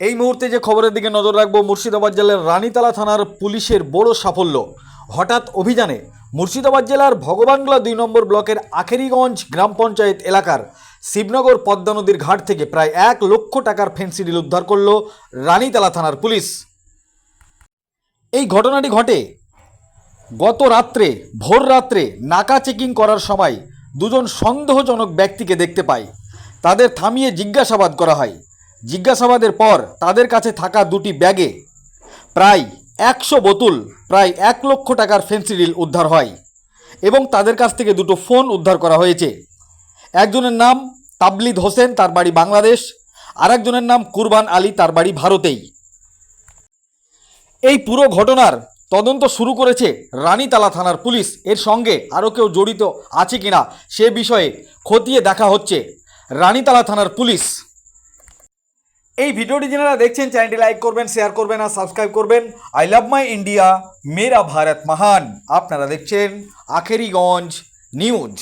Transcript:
এই মুহূর্তে যে খবরের দিকে নজর রাখব, মুর্শিদাবাদ জেলার রানীতলা থানার পুলিশের বড় সাফল্য। হঠাৎ অভিযানে মুর্শিদাবাদ জেলার ভগবানগোলা দুই নম্বর ব্লকের আখেরিগঞ্জ গ্রাম পঞ্চায়েত এলাকার শিবনগর পদ্মা নদীর ঘাট থেকে প্রায় এক লক্ষ টাকার ফেন্সিডিল উদ্ধার করল রানীতলা থানার পুলিশ। এই ঘটনাটি ঘটে গত রাত্রে, ভোর রাত্রে নাকা চেকিং করার সময় দুজন সন্দেহজনক ব্যক্তিকে দেখতে পায় তাদের থামিয়ে জিজ্ঞাসাবাদ করা হয়। জিজ্ঞাসাবাদের পর তাদের কাছে থাকা দুটি ব্যাগে প্রায় একশো বোতল, প্রায় এক লক্ষ টাকার ফেন্সিডিল উদ্ধার হয় এবং তাদের কাছ থেকে দুটো ফোন উদ্ধার করা হয়েছে। একজনের নাম তাবলিদ হোসেন, তার বাড়ি বাংলাদেশ। আর একজনের নাম কুরবান আলী, তার বাড়ি ভারতেই। এই পুরো ঘটনার তদন্ত শুরু করেছে রানীতালা থানার পুলিশ। এর সঙ্গে আরও কেউ জড়িত আছে কিনা সে বিষয়ে খতিয়ে দেখা হচ্ছে রানীতালা থানার পুলিশ। এই ভিডিওটি যারা দেখছেন, চ্যানেলটি লাইক করবেন, শেয়ার করবেন আর সাবস্ক্রাইব করবেন। আই লাভ মাই ইন্ডিয়া মেরা ভারত মহান আপনারা দেখছেন আখেরিগঞ্জ নিউজ।